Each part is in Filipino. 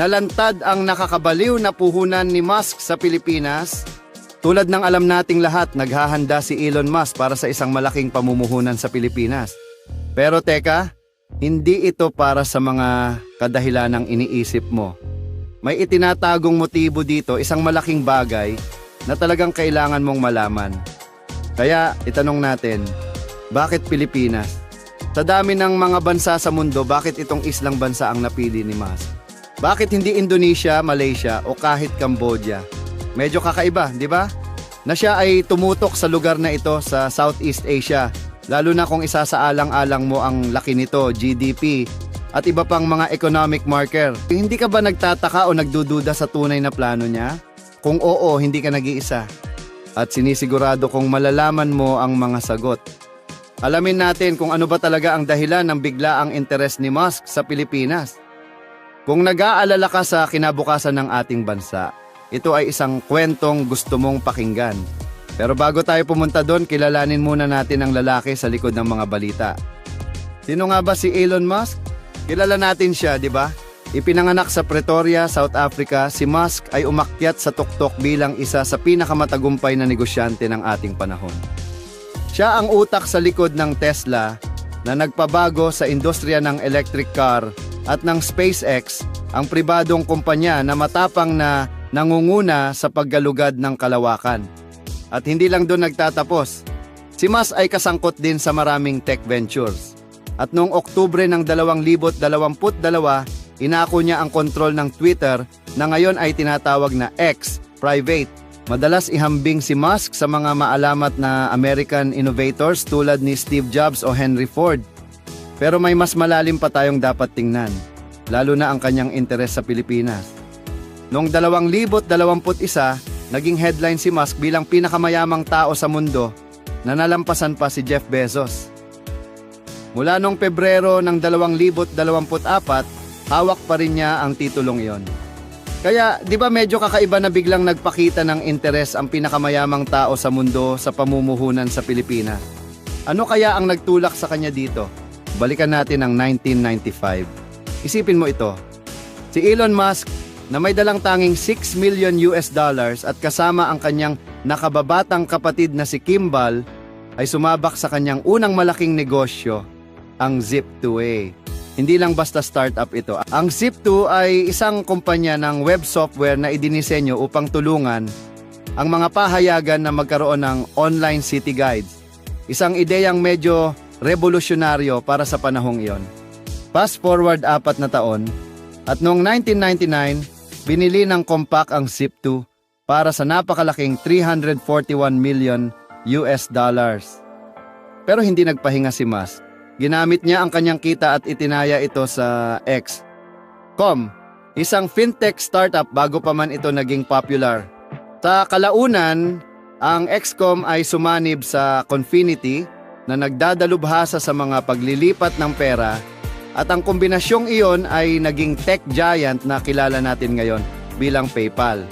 Nalantad ang nakakabaliw na puhunan ni Musk sa Pilipinas. Tulad ng alam nating lahat, naghahanda si Elon Musk para sa isang malaking pamumuhunan sa Pilipinas. Pero teka, hindi ito para sa mga kadahilanang iniisip mo. May itinatagong motibo dito, isang malaking bagay na talagang kailangan mong malaman. Kaya itanong natin, bakit Pilipinas? Sa dami ng mga bansa sa mundo, bakit itong islang bansa ang napili ni Musk? Bakit hindi Indonesia, Malaysia o kahit Cambodia? Medyo kakaiba, di ba? Na siya ay tumutok sa lugar na ito sa Southeast Asia, lalo na kung isasaalang-alang mo ang laki nito, GDP, at iba pang mga economic marker. Hindi ka ba nagtataka o nagdududa sa tunay na plano niya? Kung oo, hindi ka nag-iisa. At sinisigurado kong malalaman mo ang mga sagot. Alamin natin kung ano ba talaga ang dahilan ng biglaang interes ni Musk sa Pilipinas. Kung nag-aalala ka sa kinabukasan ng ating bansa, ito ay isang kwentong gusto mong pakinggan. Pero bago tayo pumunta doon, kilalanin muna natin ang lalaki sa likod ng mga balita. Sino nga ba si Elon Musk? Kilala natin siya, di ba? Ipinanganak sa Pretoria, South Africa, si Musk ay umakyat sa tuktok bilang isa sa pinakamatagumpay na negosyante ng ating panahon. Siya ang utak sa likod ng Tesla na nagpabago sa industriya ng electric car at ng SpaceX, ang pribadong kumpanya na matapang na nangunguna sa paggalugad ng kalawakan. At hindi lang doon nagtatapos. Si Musk ay kasangkot din sa maraming tech ventures. At noong Oktubre ng 2022, inako niya ang kontrol ng Twitter na ngayon ay tinatawag na X, private. Madalas ihambing si Musk sa mga maalamat na American innovators tulad ni Steve Jobs o Henry Ford. Pero may mas malalim pa tayong dapat tingnan, lalo na ang kanyang interes sa Pilipinas. Noong 2021, naging headline si Musk bilang pinakamayamang tao sa mundo na nalampasan pa si Jeff Bezos. Mula noong Pebrero ng 2024, hawak pa rin niya ang titulong iyon. Kaya, di ba medyo kakaiba na biglang nagpakita ng interes ang pinakamayamang tao sa mundo sa pamumuhunan sa Pilipinas? Ano kaya ang nagtulak sa kanya dito? Balikan natin ang 1995. Isipin mo ito. Si Elon Musk na may dalang tanging 6 million US dollars at kasama ang kanyang nakababatang kapatid na si Kimball ay sumabak sa kanyang unang malaking negosyo, ang Zip2A. Hindi lang basta startup ito. Ang Zip2 ay isang kumpanya ng web software na idinisenyo upang tulungan ang mga pahayagan na magkaroon ng online city guides. Isang ideyang medyo revolusyonaryo para sa panahong iyon. Fast forward apat na taon, at noong 1999, binili ng Compaq ang Zip2 para sa napakalaking 341 million US dollars. Pero hindi nagpahinga si Musk. Ginamit niya ang kanyang kita at itinaya ito sa X. Com, isang fintech startup bago pa man ito naging popular. Sa kalaunan, ang XCOM ay sumanib sa Confinity na nagdadalubhasa sa mga paglilipat ng pera at ang kombinasyong iyon ay naging tech giant na kilala natin ngayon bilang PayPal.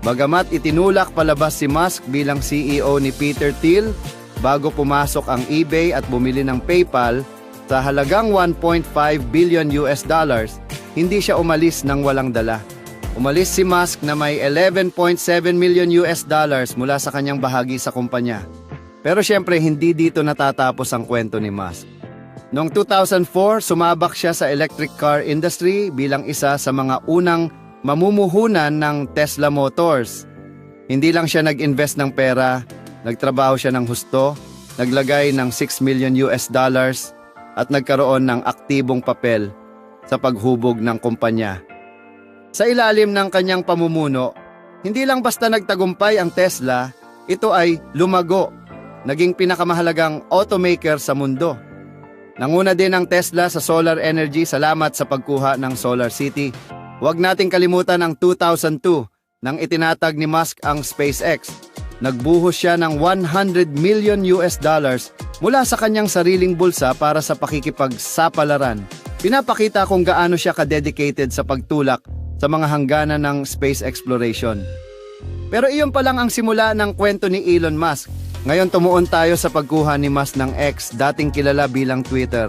Bagamat itinulak palabas si Musk bilang CEO ni Peter Thiel bago pumasok ang eBay at bumili ng PayPal sa halagang 1.5 billion US dollars, hindi siya umalis ng walang dala. Umalis si Musk na may 11.7 million US dollars mula sa kanyang bahagi sa kumpanya. Pero syempre hindi dito natatapos ang kwento ni Musk. Noong 2004, sumabak siya sa electric car industry bilang isa sa mga unang mamumuhunan ng Tesla Motors. Hindi lang siya nag-invest ng pera, Nagtrabaho siya ng husto, naglagay ng 6 million US dollars at nagkaroon ng aktibong papel sa paghubog ng kumpanya. Sa ilalim ng kanyang pamumuno, hindi lang basta nagtagumpay ang Tesla, ito ay lumago, naging pinakamahalagang automaker sa mundo. Nanguna din ang Tesla sa solar energy salamat sa pagkuha ng Solar City. Huwag nating kalimutan ang 2002 nang itinatag ni Musk ang SpaceX nagbuhos siya ng 100 million US dollars mula sa kanyang sariling bulsa para sa pakikipagsapalaran. Pinapakita kung gaano siya ka-dedicated sa pagtulak sa mga hangganan ng space exploration. Pero iyon pa lang ang simula ng kwento ni Elon Musk. Ngayon tumuon tayo sa pagkuha ni Musk ng X, dating kilala bilang Twitter.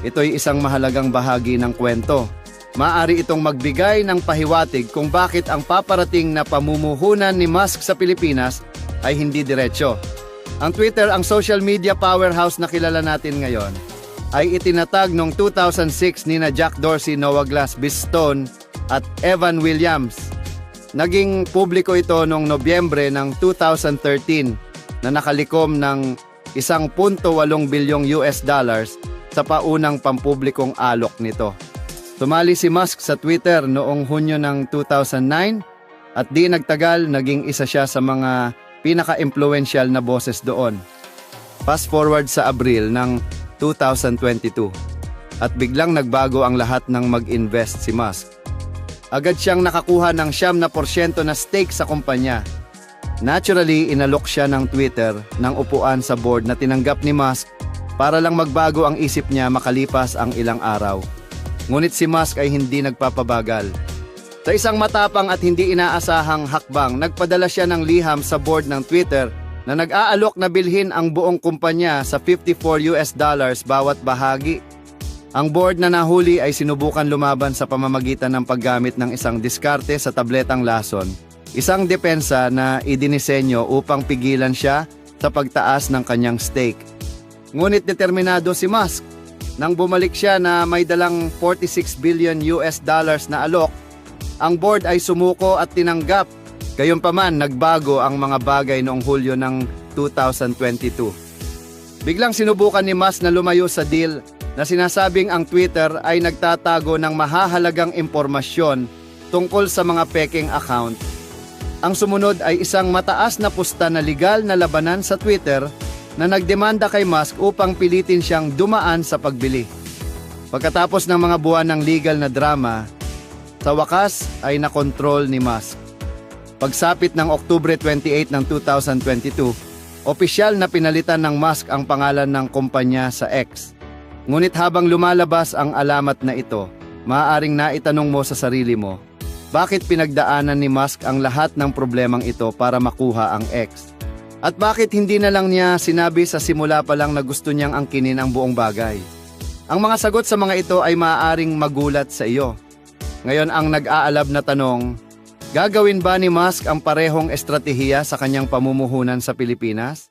Ito'y isang mahalagang bahagi ng kwento. Maari itong magbigay ng pahiwatig kung bakit ang paparating na pamumuhunan ni Musk sa Pilipinas ay hindi diretsyo. Ang Twitter, ang social media powerhouse na kilala natin ngayon, ay itinatag noong 2006 ni na Jack Dorsey, Noah Glass, Bistone at Evan Williams. Naging publiko ito noong Nobyembre ng 2013 na nakalikom ng 1.8 bilyong US dollars sa paunang pampublikong alok nito. Tumali si Musk sa Twitter noong Hunyo ng 2009 at di nagtagal naging isa siya sa mga pinaka-impluential na boses doon. Fast forward sa Abril ng 2022 at biglang nagbago ang lahat ng mag-invest si Musk. Agad siyang nakakuha ng siyam na porsyento na stake sa kumpanya. Naturally, inalok siya ng Twitter ng upuan sa board na tinanggap ni Musk para lang magbago ang isip niya makalipas ang ilang araw. Ngunit si Musk ay hindi nagpapabagal. Sa isang matapang at hindi inaasahang hakbang, nagpadala siya ng liham sa board ng Twitter na nag-aalok na bilhin ang buong kumpanya sa 54 US dollars bawat bahagi. Ang board na nahuli ay sinubukan lumaban sa pamamagitan ng paggamit ng isang diskarte sa tabletang lason, isang depensa na idinisenyo upang pigilan siya sa pagtaas ng kanyang stake. Ngunit determinado si Musk nang bumalik siya na may dalang 46 billion US dollars na alok, ang board ay sumuko at tinanggap. Gayunpaman, nagbago ang mga bagay noong Hulyo ng 2022. Biglang sinubukan ni Musk na lumayo sa deal na sinasabing ang Twitter ay nagtatago ng mahahalagang impormasyon tungkol sa mga peking account. Ang sumunod ay isang mataas na pusta na legal na labanan sa Twitter na nagdemanda kay Musk upang pilitin siyang dumaan sa pagbili. Pagkatapos ng mga buwan ng legal na drama, sa wakas ay nakontrol ni Musk. Pagsapit ng Oktubre 28 ng 2022, opisyal na pinalitan ng Musk ang pangalan ng kumpanya sa X. Ngunit habang lumalabas ang alamat na ito, maaaring naitanong mo sa sarili mo, bakit pinagdaanan ni Musk ang lahat ng problemang ito para makuha ang X? At bakit hindi na lang niya sinabi sa simula pa lang na gusto niyang angkinin ang buong bagay? Ang mga sagot sa mga ito ay maaaring magulat sa iyo. Ngayon ang nag-aalab na tanong, gagawin ba ni Musk ang parehong estratehiya sa kanyang pamumuhunan sa Pilipinas?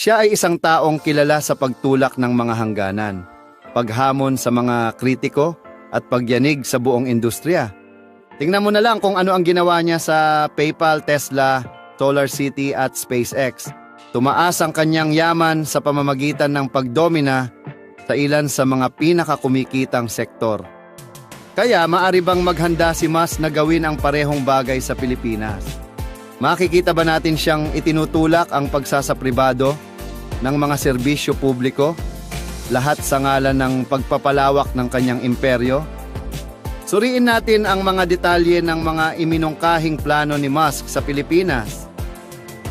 Siya ay isang taong kilala sa pagtulak ng mga hangganan, paghamon sa mga kritiko at pagyanig sa buong industriya. Tingnan mo na lang kung ano ang ginawa niya sa PayPal, Tesla, Solar City at SpaceX. Tumaas ang kanyang yaman sa pamamagitan ng pagdomina sa ilan sa mga pinakakumikitang sektor. Kaya maari bang maghanda si Mas na gawin ang parehong bagay sa Pilipinas? Makikita ba natin siyang itinutulak ang pagsasapribado ng mga serbisyo publiko? Lahat sa ngalan ng pagpapalawak ng kanyang imperyo? Suriin natin ang mga detalye ng mga iminungkahing plano ni Musk sa Pilipinas.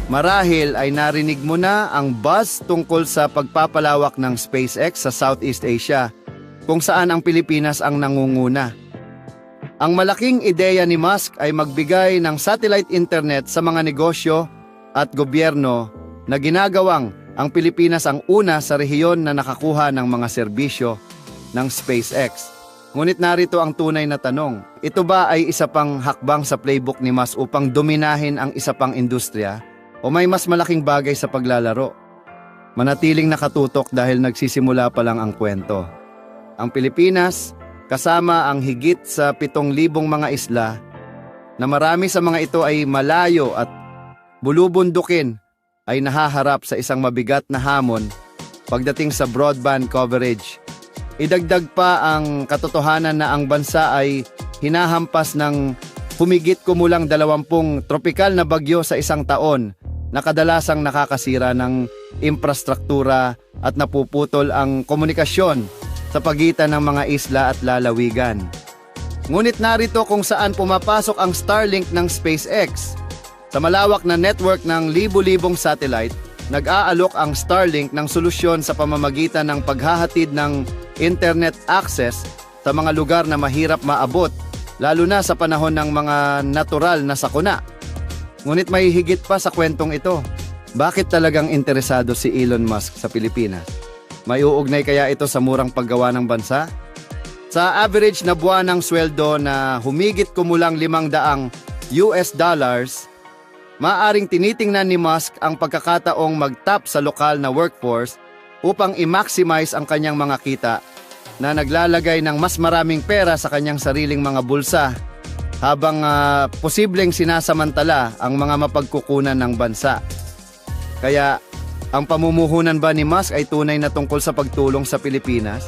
Marahil ay narinig mo na ang buzz tungkol sa pagpapalawak ng SpaceX sa Southeast Asia, kung saan ang Pilipinas ang nangunguna. Ang malaking ideya ni Musk ay magbigay ng satellite internet sa mga negosyo at gobyerno na ginagawang ang Pilipinas ang una sa rehiyon na nakakuha ng mga serbisyo ng SpaceX. Ngunit narito ang tunay na tanong, ito ba ay isa pang hakbang sa playbook ni Musk upang dominahin ang isa pang industriya o may mas malaking bagay sa paglalaro. Manatiling nakatutok dahil nagsisimula pa lang ang kwento. Ang Pilipinas, kasama ang higit sa 7,000 mga isla, na marami sa mga ito ay malayo at bulubundukin, ay nahaharap sa isang mabigat na hamon pagdating sa broadband coverage. Idagdag pa ang katotohanan na ang bansa ay hinahampas ng humigit kumulang dalawampung tropikal na bagyo sa isang taon na kadalasang nakakasira ng infrastruktura at napuputol ang komunikasyon sa pagitan ng mga isla at lalawigan. Ngunit narito kung saan pumapasok ang Starlink ng SpaceX. Sa malawak na network ng libu-libong satellite, nag-aalok ang Starlink ng solusyon sa pamamagitan ng paghahatid ng internet access sa mga lugar na mahirap maabot, lalo na sa panahon ng mga natural na sakuna. Ngunit may higit pa sa kwentong ito. Bakit talagang interesado si Elon Musk sa Pilipinas? May uugnay kaya ito sa murang paggawa ng bansa? Sa average na buwan ng sweldo na humigit kumulang limang daang US dollars, maaring tinitingnan ni Musk ang pagkakataong mag-tap sa lokal na workforce upang i-maximize ang kanyang mga kita na naglalagay ng mas maraming pera sa kanyang sariling mga bulsa habang ah, posibleng sinasamantala ang mga mapagkukunan ng bansa. Kaya ang pamumuhunan ba ni Musk ay tunay na tungkol sa pagtulong sa Pilipinas?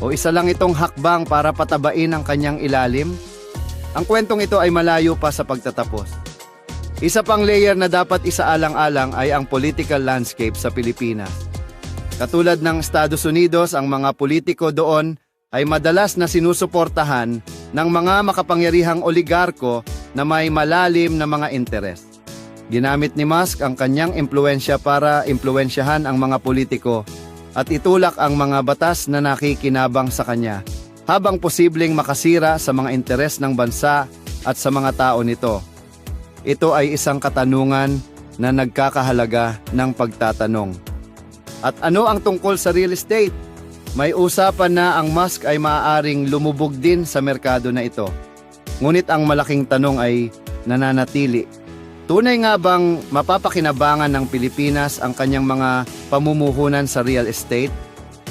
O isa lang itong hakbang para patabain ang kanyang ilalim? Ang kwentong ito ay malayo pa sa pagtatapos. Isa pang layer na dapat isaalang-alang ay ang political landscape sa Pilipinas. Katulad ng Estados Unidos, ang mga politiko doon ay madalas na sinusuportahan ng mga makapangyarihang oligarko na may malalim na mga interes. Ginamit ni Musk ang kanyang impluensya para impluensyahan ang mga politiko at itulak ang mga batas na nakikinabang sa kanya habang posibleng makasira sa mga interes ng bansa at sa mga tao nito. Ito ay isang katanungan na nagkakahalaga ng pagtatanong. At ano ang tungkol sa real estate? May usapan na ang Musk ay maaaring lumubog din sa merkado na ito. Ngunit ang malaking tanong ay nananatili. Tunay nga bang mapapakinabangan ng Pilipinas ang kanyang mga pamumuhunan sa real estate?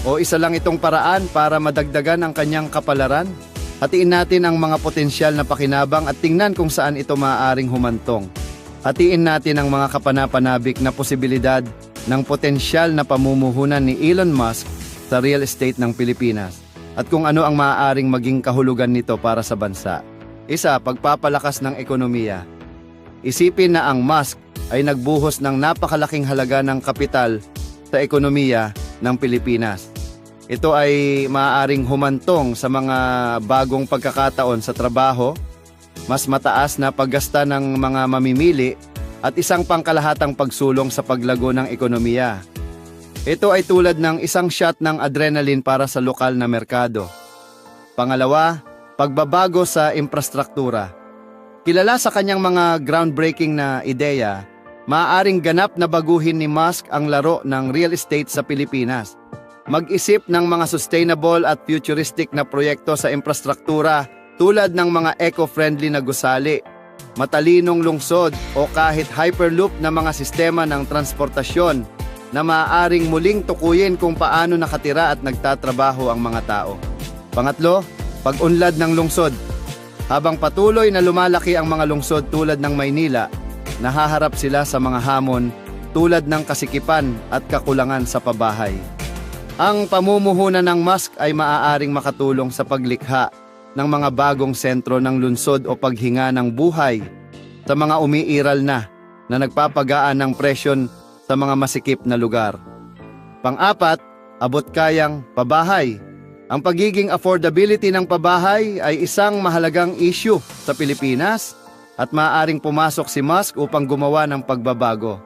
O isa lang itong paraan para madagdagan ang kanyang kapalaran? Hatiin natin ang mga potensyal na pakinabang at tingnan kung saan ito maaaring humantong. Hatiin natin ang mga kapanapanabik na posibilidad ng potensyal na pamumuhunan ni Elon Musk sa real estate ng Pilipinas at kung ano ang maaaring maging kahulugan nito para sa bansa. Isa, pagpapalakas ng ekonomiya. Isipin na ang Musk ay nagbuhos ng napakalaking halaga ng kapital sa ekonomiya ng Pilipinas. Ito ay maaaring humantong sa mga bagong pagkakataon sa trabaho, mas mataas na paggasta ng mga mamimili at isang pangkalahatang pagsulong sa paglago ng ekonomiya. Ito ay tulad ng isang shot ng adrenaline para sa lokal na merkado. Pangalawa, pagbabago sa infrastruktura. Kilala sa kanyang mga groundbreaking na ideya, maaaring ganap na baguhin ni Musk ang laro ng real estate sa Pilipinas. Mag-isip ng mga sustainable at futuristic na proyekto sa infrastruktura tulad ng mga eco-friendly na gusali, matalinong lungsod o kahit hyperloop na mga sistema ng transportasyon na maaaring muling tukuyin kung paano nakatira at nagtatrabaho ang mga tao. Pangatlo, pag-unlad ng lungsod. Habang patuloy na lumalaki ang mga lungsod tulad ng Maynila, nahaharap sila sa mga hamon tulad ng kasikipan at kakulangan sa pabahay. Ang pamumuhunan ng Musk ay maaaring makatulong sa paglikha ng mga bagong sentro ng lungsod o paghinga ng buhay sa mga umiiral na na nagpapagaan ng presyon sa mga masikip na lugar. Pang-apat, abot kayang pabahay. Ang pagiging affordability ng pabahay ay isang mahalagang issue sa Pilipinas at maaaring pumasok si Musk upang gumawa ng pagbabago.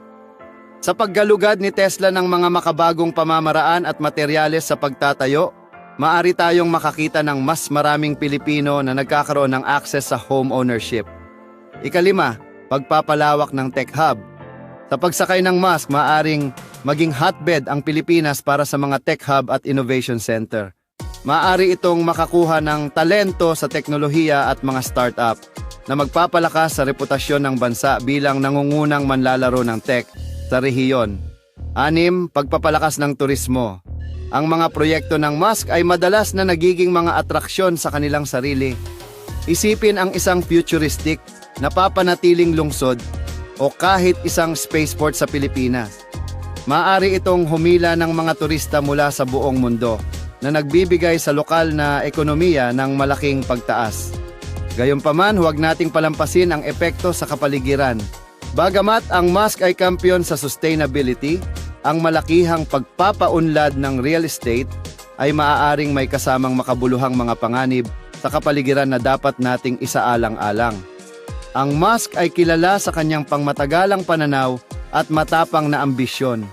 Sa paggalugad ni Tesla ng mga makabagong pamamaraan at materyales sa pagtatayo, maari tayong makakita ng mas maraming Pilipino na nagkakaroon ng access sa home ownership. Ikalima, pagpapalawak ng tech hub. Sa pagsakay ng Musk, maaring maging hotbed ang Pilipinas para sa mga tech hub at innovation center. Maari itong makakuha ng talento sa teknolohiya at mga startup na magpapalakas sa reputasyon ng bansa bilang nangungunang manlalaro ng tech sa rehiyon. Anim, pagpapalakas ng turismo. Ang mga proyekto ng Musk ay madalas na nagiging mga atraksyon sa kanilang sarili. Isipin ang isang futuristic na papanatiling lungsod o kahit isang spaceport sa Pilipinas. Maaari itong humila ng mga turista mula sa buong mundo na nagbibigay sa lokal na ekonomiya ng malaking pagtaas. Gayunpaman, huwag nating palampasin ang epekto sa kapaligiran. Bagamat ang Musk ay kampiyon sa sustainability, ang malakihang pagpapaunlad ng real estate ay maaaring may kasamang makabuluhang mga panganib sa kapaligiran na dapat nating isaalang-alang. Ang Musk ay kilala sa kanyang pangmatagalang pananaw at matapang na ambisyon.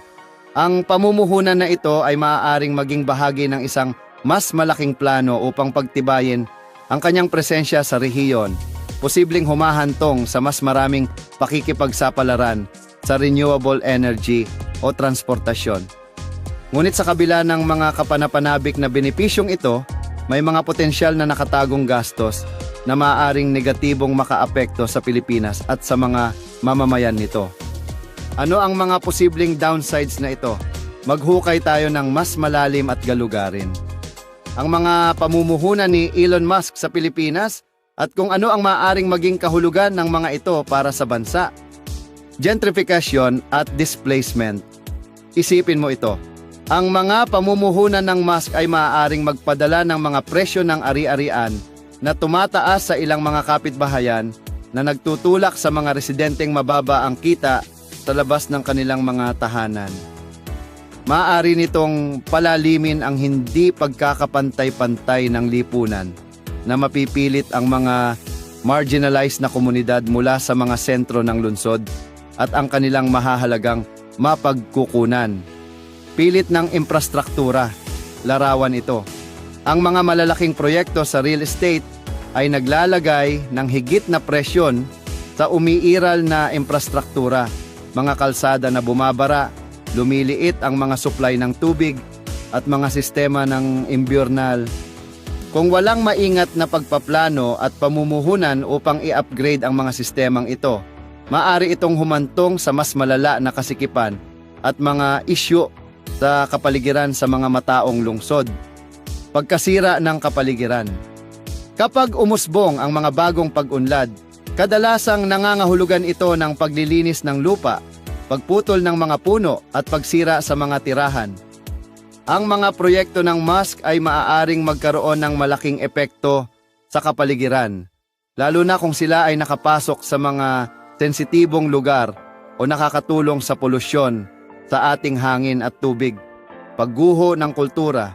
Ang pamumuhunan na ito ay maaaring maging bahagi ng isang mas malaking plano upang pagtibayin ang kanyang presensya sa rehiyon, posibleng humahantong sa mas maraming pakikipagsapalaran sa renewable energy o transportasyon. Ngunit sa kabila ng mga kapanapanabik na benepisyong ito, may mga potensyal na nakatagong gastos na maaaring negatibong makaapekto sa Pilipinas at sa mga mamamayan nito. Ano ang mga posibleng downsides na ito? Maghukay tayo ng mas malalim at galugarin. Ang mga pamumuhunan ni Elon Musk sa Pilipinas at kung ano ang maaaring maging kahulugan ng mga ito para sa bansa. Gentrification at displacement. Isipin mo ito. Ang mga pamumuhunan ng Musk ay maaaring magpadala ng mga presyo ng ari-arian na tumataas sa ilang mga kapitbahayan na nagtutulak sa mga residenteng mababa ang kita sa labas ng kanilang mga tahanan. Maaari nitong palalimin ang hindi pagkakapantay-pantay ng lipunan na mapipilit ang mga marginalized na komunidad mula sa mga sentro ng lungsod at ang kanilang mahahalagang mapagkukunan. Pilit ng infrastruktura, larawan ito. Ang mga malalaking proyekto sa real estate ay naglalagay ng higit na presyon sa umiiral na infrastruktura, mga kalsada na bumabara, lumiliit ang mga supply ng tubig at mga sistema ng imburnal kung walang maingat na pagpaplano at pamumuhunan upang i-upgrade ang mga sistemang ito, maari itong humantong sa mas malala na kasikipan at mga isyu sa kapaligiran sa mga mataong lungsod. Pagkasira ng kapaligiran Kapag umusbong ang mga bagong pag-unlad, kadalasang nangangahulugan ito ng paglilinis ng lupa, pagputol ng mga puno at pagsira sa mga tirahan. Ang mga proyekto ng Musk ay maaaring magkaroon ng malaking epekto sa kapaligiran, lalo na kung sila ay nakapasok sa mga sensitibong lugar o nakakatulong sa polusyon sa ating hangin at tubig. Pagguho ng kultura,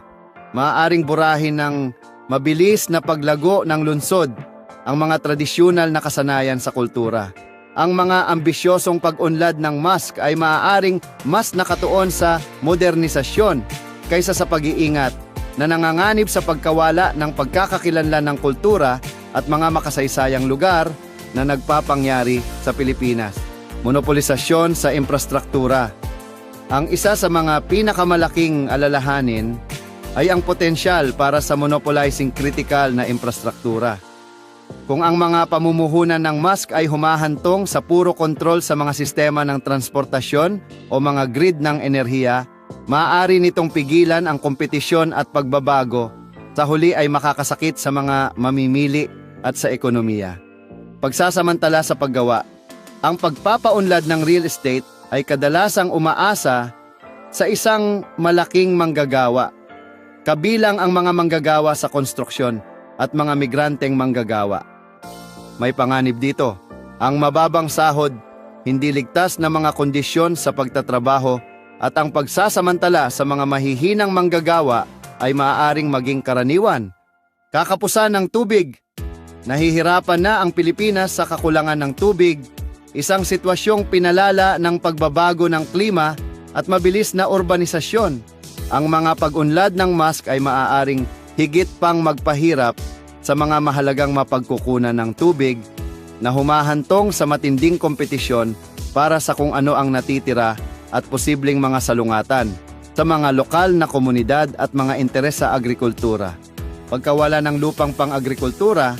maaaring burahin ng mabilis na paglago ng lunsod ang mga tradisyonal na kasanayan sa kultura. Ang mga ambisyosong pag-unlad ng Musk ay maaaring mas nakatuon sa modernisasyon kaysa sa pag-iingat na nanganganib sa pagkawala ng pagkakakilanlan ng kultura at mga makasaysayang lugar na nagpapangyari sa Pilipinas. Monopolisasyon sa infrastruktura. Ang isa sa mga pinakamalaking alalahanin ay ang potensyal para sa monopolizing critical na infrastruktura. Kung ang mga pamumuhunan ng Musk ay humahantong sa puro kontrol sa mga sistema ng transportasyon o mga grid ng enerhiya, Maaari nitong pigilan ang kompetisyon at pagbabago sa huli ay makakasakit sa mga mamimili at sa ekonomiya. Pagsasamantala sa paggawa, ang pagpapaunlad ng real estate ay kadalasang umaasa sa isang malaking manggagawa, kabilang ang mga manggagawa sa konstruksyon at mga migranteng manggagawa. May panganib dito, ang mababang sahod, hindi ligtas na mga kondisyon sa pagtatrabaho at ang pagsasamantala sa mga mahihinang manggagawa ay maaaring maging karaniwan. Kakapusan ng tubig. Nahihirapan na ang Pilipinas sa kakulangan ng tubig, isang sitwasyong pinalala ng pagbabago ng klima at mabilis na urbanisasyon. Ang mga pag-unlad ng mask ay maaaring higit pang magpahirap sa mga mahalagang mapagkukunan ng tubig na humahantong sa matinding kompetisyon para sa kung ano ang natitira at posibleng mga salungatan sa mga lokal na komunidad at mga interes sa agrikultura. Pagkawala ng lupang pang-agrikultura,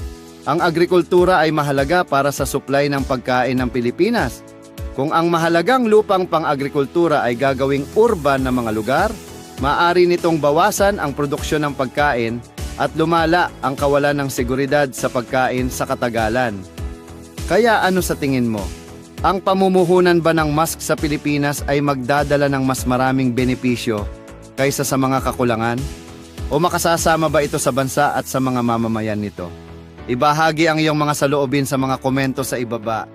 ang agrikultura ay mahalaga para sa supply ng pagkain ng Pilipinas. Kung ang mahalagang lupang pang-agrikultura ay gagawing urban na mga lugar, maaari nitong bawasan ang produksyon ng pagkain at lumala ang kawalan ng seguridad sa pagkain sa katagalan. Kaya ano sa tingin mo? Ang pamumuhunan ba ng mask sa Pilipinas ay magdadala ng mas maraming benepisyo kaysa sa mga kakulangan? O makasasama ba ito sa bansa at sa mga mamamayan nito? Ibahagi ang iyong mga saloobin sa mga komento sa ibaba